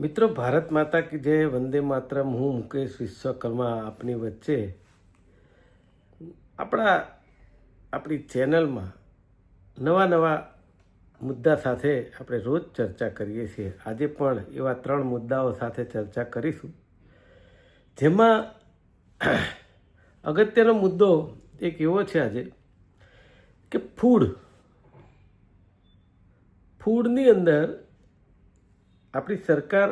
મિત્રો, ભારત માતા કે જે વંદે માતરમ. હું મુકેશ વિશ્વકર્મા આપની વચ્ચે આપણા, આપણી ચેનલમાં નવા નવા મુદ્દા સાથે આપણે રોજ ચર્ચા કરીએ છીએ. આજે પણ એવા ત્રણ મુદ્દાઓ સાથે ચર્ચા કરીશું. જેમાં અગત્યનો મુદ્દો એક એવો છે આજે કે ફૂડ. ફૂડની અંદર આપણી સરકાર,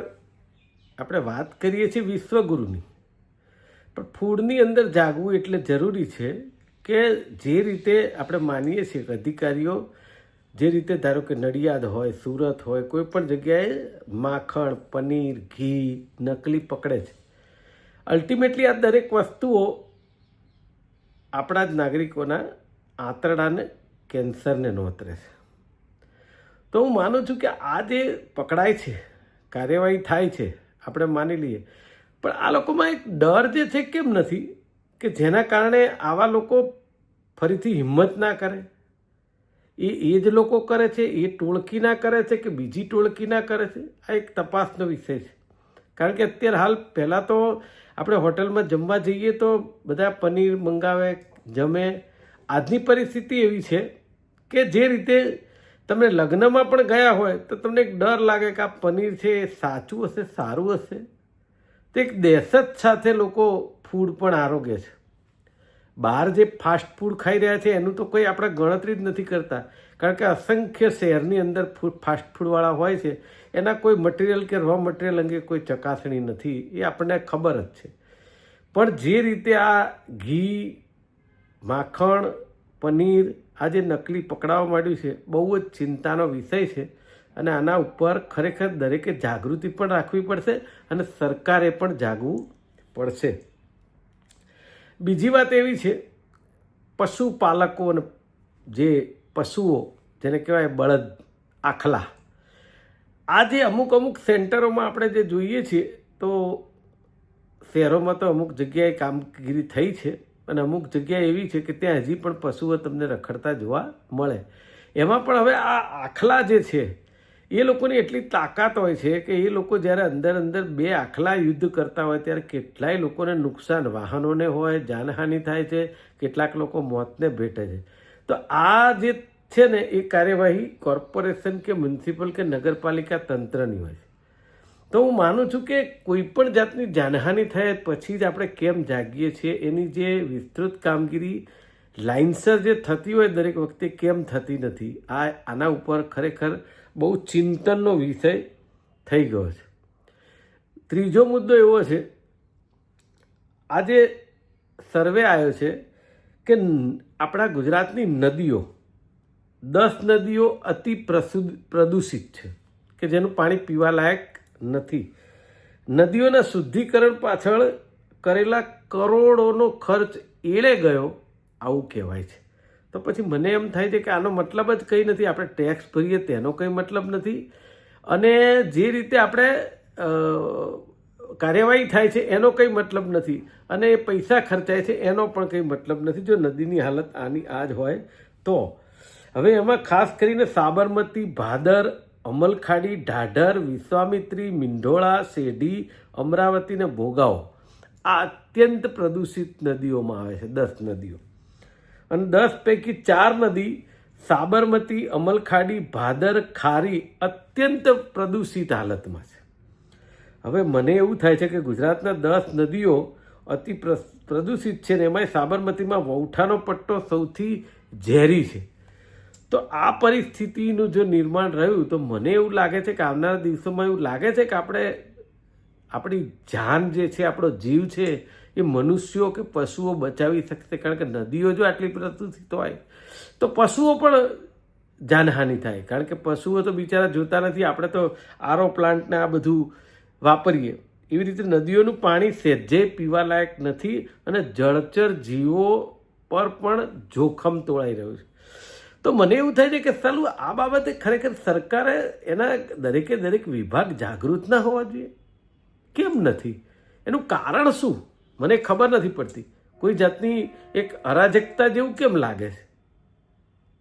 આપણે વાત કરીએ છીએ વિશ્વગુરુની. પણ ફૂડની અંદર જાગવું એટલે જરૂરી છે કે જે રીતે આપણે માનીએ છીએ કે અધિકારીઓ, જે રીતે ધારો કે નડિયાદ હોય, સુરત હોય, કોઈ પણ જગ્યાએ માખણ, પનીર, ઘી, નકલી પકડે છે. અલ્ટિમેટલી આ દરેક વસ્તુઓ આપણા જ નાગરિકોના આંતરડાને, કેન્સરને નોતરે છે. તો હું માનું છું કે આ જે પકડાય છે, કાર્યવાહી થાય છે, આપણે માની લઈએ. પણ આ લોકોમાં એક ડર જે છે કેમ નથી? કે જેના કારણે આવા લોકો ફરીથી હિંમત ના કરે? એ એ જ લોકો કરે છે, એ ટોળકી ના કરે છે કે બીજી ટોળકી ના કરે છે? આ એક તપાસનો વિષય છે. કારણ કે અત્યારે હાલ પહેલાં તો આપણે હોટલમાં જમવા જઈએ તો બધા પનીર મંગાવે, જમે. આજની પરિસ્થિતિ એવી છે કે જે રીતે તમે લગ્નમાં પણ ગયા હોય તો તમને એક ડર લાગે કે આ પનીર છે, એ સાચું હશે, સારું હશે? તો એક દહેશત સાથે લોકો ફૂડ પણ આરોગ્ય છે. બહાર જે ફાસ્ટ ફૂડ ખાઈ રહ્યા છે, એનું તો કોઈ આપણે ગણતરી જ નથી કરતા. કારણ કે અસંખ્ય શહેરની અંદર ફૂડ ફાસ્ટ ફૂડવાળા હોય છે, એના કોઈ મટીરિયલ કે રો મટીરિયલ અંગે કોઈ ચકાસણી નથી, એ આપણને ખબર જ છે. પણ જે રીતે આ ઘી, માખણ, પનીર આ જે નકલી પકડાવા માંડ્યું છે, બહુ જ ચિંતાનો વિષય છે અને આના ઉપર ખરેખર દરેકે જાગૃતિ પણ રાખવી પડશે અને સરકારે પણ જાગવું પડશે. બીજી વાત એવી છે પશુપાલકો અને જે પશુઓ, જેને કહેવાય બળદ, આખલા આ જે અમુક અમુક સેન્ટરોમાં આપણે જે જોઈએ છીએ, તો શહેરોમાં તો અમુક જગ્યાએ કામગીરી થઈ છે. અને અમુક જગ્યા એવી છે કે ત્યાં હજી પણ પશુઓ તમને રખડતા જોવા મળે. એમાં પણ હવે આ આખલા જે છે, એ લોકોની એટલી તાકાત હોય છે કે એ લોકો જ્યારે અંદર અંદર બે આખલા યુદ્ધ કરતા હોય ત્યારે કેટલાય લોકોને નુકસાન, વાહનોને હોય, જાનહાનિ થાય છે, કેટલાક લોકો મોતને ભેટે છે. તો આ જે છે ને, એ કાર્યવાહી કોર્પોરેશન કે મ્યુનિસિપલ કે નગરપાલિકા તંત્રની હોય છે. તો હું માનું છું કે કોઈ પણ જાતની જાનહાનિ થાય પછી જ આપણે કેમ જાગીએ છીએ, એની જે વિસ્તૃત કામગીરી લાઇનસર જે થતી હોય દરેક વખતે કેમ થતી નથી, આ આના ઉપર ખરેખર બહુ ચિંતનનો વિષય થઈ ગયો છે. ત્રીજો મુદ્દો એવો છે, આજે સર્વે આવ્યો છે કે આપણા ગુજરાતની નદીઓ, દસ નદીઓ અતિ પ્રદૂષિત છે, કે જેનું પાણી પીવા લાયક નથી. નદીઓના શુદ્ધિકરણ પાછળ કરેલા કરોડોનો ખર્ચ એળે ગયો, આવું કહેવાય છે. તો પછી મને એમ થાય છે કે આનો મતલબ જ કંઈ નથી. આપણે ટેક્સ ભરીએ તેનો કંઈ મતલબ નથી. અને જે રીતે આપણે કાર્યવાહી થાય છે એનો કંઈ મતલબ નથી. અને એ પૈસા ખર્ચાય છે એનો પણ કંઈ મતલબ નથી. જો નદીની હાલત આની આ જ હોય તો. હવે એમાં ખાસ કરીને સાબરમતી, ભાદર અમલખાડી, ઢાઢર, વિશ્વામિત્રી, મિંઢોળા શેઢી અમરાવતી ને ભોગાવો આ અત્યંત પ્રદૂષિત નદીઓમાં આવે છે, દસ નદીઓ. અને દસ પૈકી ચાર નદી સાબરમતી, અમલખાડી, ભાદર, ખારી અત્યંત પ્રદૂષિત હાલતમાં છે. હવે મને એવું થાય છે કે ગુજરાતના દસ નદીઓ અતિ પ્ર- પ્રદૂષિત છે ને એમાંય સાબરમતીમાં વૌઠાનો પટ્ટો સૌથી ઝેરી છે. તો આ પરિસ્થિતિનું જો નિર્માણ રહ્યું, તો મને એવું લાગે છે કે આવનારા દિવસોમાં એવું લાગે છે કે આપણે, આપણી જાન જે છે, આપણો જીવ છે, એ મનુષ્યો કે પશુઓ બચાવી શકશે? કારણ કે નદીઓ જો આટલી પ્રદૂષિત હોય, તો પશુઓ પણ જાનહાનિ થાય. કારણ કે પશુઓ તો બિચારા જોતા નથી. આપણે તો આરો પ્લાન્ટને આ બધું વાપરીએ. એવી રીતે નદીઓનું પાણી સહેજે પીવાલાયક નથી અને જળચર જીવો પર પણ જોખમ તોળાઈ રહ્યું છે. તો મને એવું થાય છે કે સાલું આ બાબતે ખરેખર સરકારે એના દરેકે દરેક વિભાગ જાગૃત ના હોવા જોઈએ? કેમ નથી? એનું કારણ શું? મને ખબર નથી પડતી. કોઈ જાતની એક અરાજકતા જેવું કેમ લાગે છે?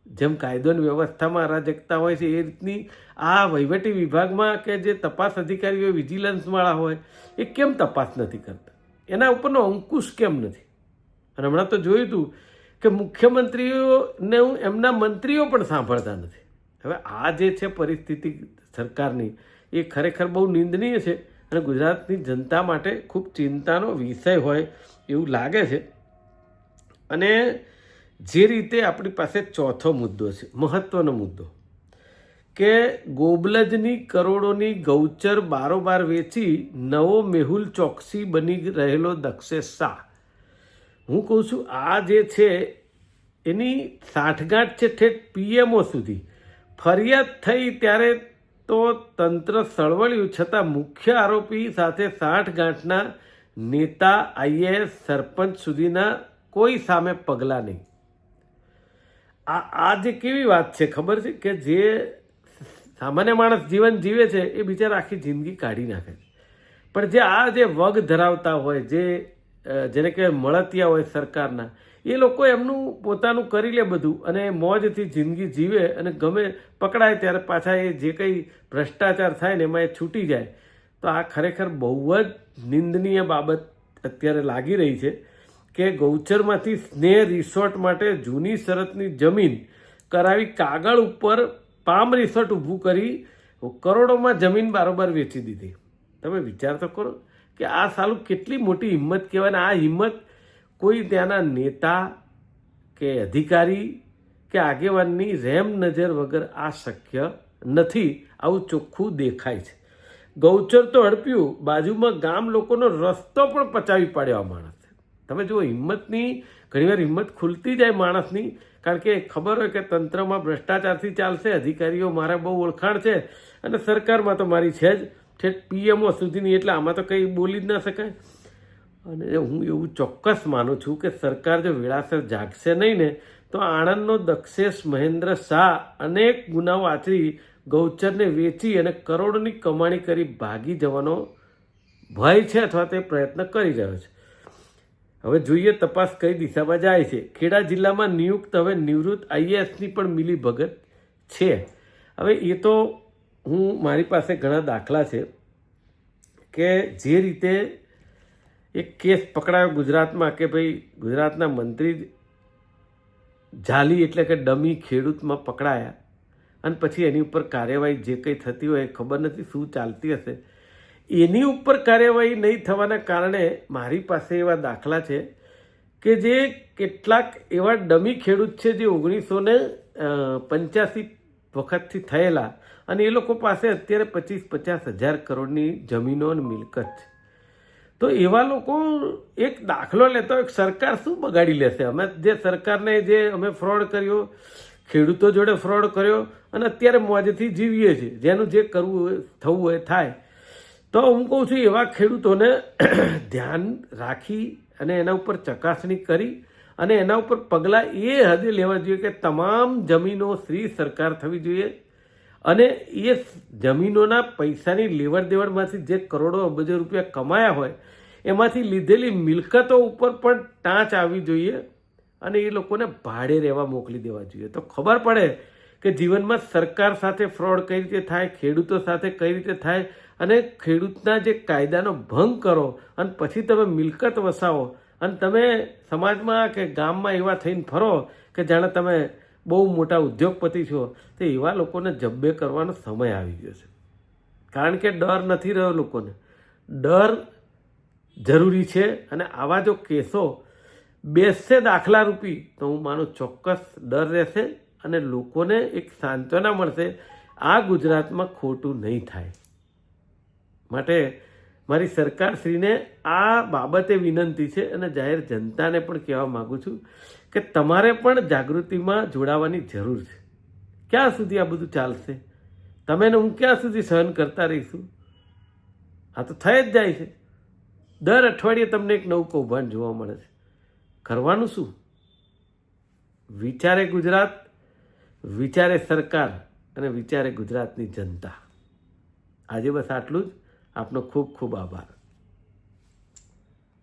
જેમ કાયદોની વ્યવસ્થામાં અરાજકતા હોય છે, એ રીતની આ વહીવટી વિભાગમાં કે જે તપાસ અધિકારીઓ વિજિલન્સવાળા હોય, એ કેમ તપાસ નથી કરતા? એના ઉપરનો અંકુશ કેમ નથી? અને હમણાં તો જોયું હતું કે મુખ્યમંત્રીઓને એમના મંત્રીઓ પણ સાંભળતા નથી. હવે આ જે છે પરિસ્થિતિ સરકારની, એ ખરેખર બહુ નિંદનીય છે અને ગુજરાતની જનતા માટે ખૂબ ચિંતાનો વિષય હોય એવું લાગે છે. અને જે રીતે આપણી પાસે ચોથો મુદ્દો છે મહત્ત્વનો મુદ્દો, કે ગોબલજની કરોડોની ગૌચર બારોબાર વેચી નવો મેહુલ ચોકસી બની રહેલો દક્ષેશ શાહ. હું કહું છું, આ જે છે, એની સાઠગાંઠ છે ઠેઠ પીએમઓ સુધી. ફરિયાદ થઈ ત્યારે તો તંત્ર સળવળ્યું, છતાં મુખ્ય આરોપી સાથે સાઠગાંઠના નેતા, આઈએએસ સરપંચ સુધીના કોઈ સામે પગલાં નહીં. આ આ જે કેવી વાત છે, ખબર છે કે જે સામાન્ય માણસ જીવન જીવે છે, એ બિચારા આખી જિંદગી કાઢી નાખે છે. પણ જે આ જે વગ ધરાવતા હોય, જે જેને કહેવાય મળતિયા હોય સરકારના, એ લોકો એમનું પોતાનું કરી લે બધું અને મોજથી જિંદગી જીવે અને ગમે પકડાય ત્યારે પાછા એ જે કંઈ ભ્રષ્ટાચાર થાય ને એમાં એ છૂટી જાય. તો આ ખરેખર બહુ જ નિંદનીય બાબત અત્યારે લાગી રહી છે કે ગૌચરમાંથી સ્નેહ રિસોર્ટ માટે જૂની શરતની જમીન કરાવી કાગળ ઉપર પામ રિસોર્ટ ઊભું કરી કરોડોમાં જમીન બારોબાર વેચી દીધી. તમે વિચાર તો કરો. કે આ સાલું કેટલી મોટી હિંમત કહેવાય આ હિંમત કોઈ ત્યાંના નેતા કે અધિકારી કે આગેવાનની રેમ નજર વગર આ શક્ય નથી. આવું ચોખ્ખું દેખાય છે. ગૌચર તો હડપ્યું. બાજુમાં ગામ લોકોનો રસ્તો પણ પચાવી પાડ્યો આ માણસે. તમે જુઓ, હિંમતની ઘણીવાર હિંમત ખુલતી જાય માણસની, કારણ કે ખબર હોય કે તંત્રમાં ભ્રષ્ટાચારથી ચાલશે, અધિકારીઓ મારા બહુ ઓળખાણ છે અને સરકારમાં તો મારી છે જ. ઠેઠ પીએમઓ સુધીની એટલે આમાં તો કંઈ બોલી જ ના શકાય. અને હું એવું ચોક્કસ માનું છું કે સરકાર જો વેળાસર જાગશે નહીં ને, તો આણંદનો દક્ષેશ મહેન્દ્ર શાહ અનેક ગુનાઓ આચરી ગૌચરને વેચી અને કરોડોની કમાણી કરી ભાગી જવાનો ભય છે અથવા તે પ્રયત્ન કરી રહ્યો છે. હવે જોઈએ તપાસ કઈ દિશામાં જાય છે. ખેડા જિલ્લામાં નિયુક્ત હવે નિવૃત્ત આઈએએસની પણ મિલી ભગત છે. હવે એ તો હું મારી પાસે ઘણા દાખલા છે કે જે રીતે એક કેસ પકડાયો ગુજરાતમાં કે ભાઈ ગુજરાતના મંત્રી જાલી એટલે કે ડમી ખેડૂતમાં પકડાયા અને પછી એની ઉપર કાર્યવાહી જે કંઈ થતી હોય ખબર નથી શું ચાલતી હશે. એની ઉપર કાર્યવાહી નહીં થવાના કારણે મારી પાસે એવા દાખલા છે કે જે કેટલાક એવા ડમી ખેડૂત છે જે ઓગણીસો ને પંચ્યાસી વખતથી થયેલા અને એ લોકો પાસે અત્યારે પચીસ પચાસ હજાર કરોડની જમીનો અને મિલકત છે. તો એવા લોકો એક દાખલો લેતો એક સરકાર શું બગાડી લેશે? અમે જે સરકારને જે અમે ફ્રોડ કર્યો, ખેડૂતો જોડે ફ્રોડ કર્યો, અને અત્યારે મોજથી જીવીએ છીએ. જેનું જે કરવું હોય, થવું હોય, થાય. તો હું કહું છું, એવા ખેડૂતોને ધ્યાન રાખી અને એના ઉપર ચકાસણી કરી અને એના ઉપર પગલાં એ હદે લેવા જોઈએ કે તમામ જમીનો શ્રી સરકાર થવી જોઈએ. અને એ જમીનોના પૈસાની લેવડ દેવડમાંથી જે કરોડો અબજો રૂપિયા કમાયા હોય, એમાંથી લીધેલી મિલકતો ઉપર પણ ટાંચ આવવી જોઈએ અને એ લોકોને ભાડે રહેવા મોકલી દેવા જોઈએ. તો ખબર પડે કે જીવનમાં સરકાર સાથે ફ્રોડ કઈ રીતે થાય, ખેડૂતો સાથે કઈ રીતે થાય અને ખેડૂતના જે કાયદાનો ભંગ કરો અને પછી તમે મિલકત વસાવો અને તમે સમાજમાં કે ગામમાં એવા થઈને ફરો કે જાણે તમે બહુ મોટા ઉદ્યોગપતિ છો, તો એવા લોકોને જબ્બે કરવાનો સમય આવી ગયો છે. કારણ કે ડર નથી રહ્યો લોકોને. ડર જરૂરી છે અને આવા જો કેસો બેસશે દાખલા રૂપી તો હું માનું ચોક્કસ ડર રહેશે અને લોકોને એક સાંત્વના મળશે, આ ગુજરાતમાં ખોટું નહીં થાય. માટે મારી સરકારશ્રીને આ બાબતે વિનંતી છે અને જાહેર જનતાને પણ કહેવા માગું છું કે તમારે પણ જાગૃતિમાં જોડાવાની જરૂર છે. ક્યાં સુધી આ બધું ચાલશે? તમે હું ક્યાં સુધી સહન કરતા રહીશું? આ તો થઈ જ જાય છે. દર અઠવાડિયે તમને એક નવું કૌભાંડ જોવા મળે છે. કરવાનું શું? વિચારે ગુજરાત, વિચારે સરકાર અને વિચારે ગુજરાતની જનતા. આજે બસ આટલું જ. આપનો ખૂબ ખૂબ આભાર.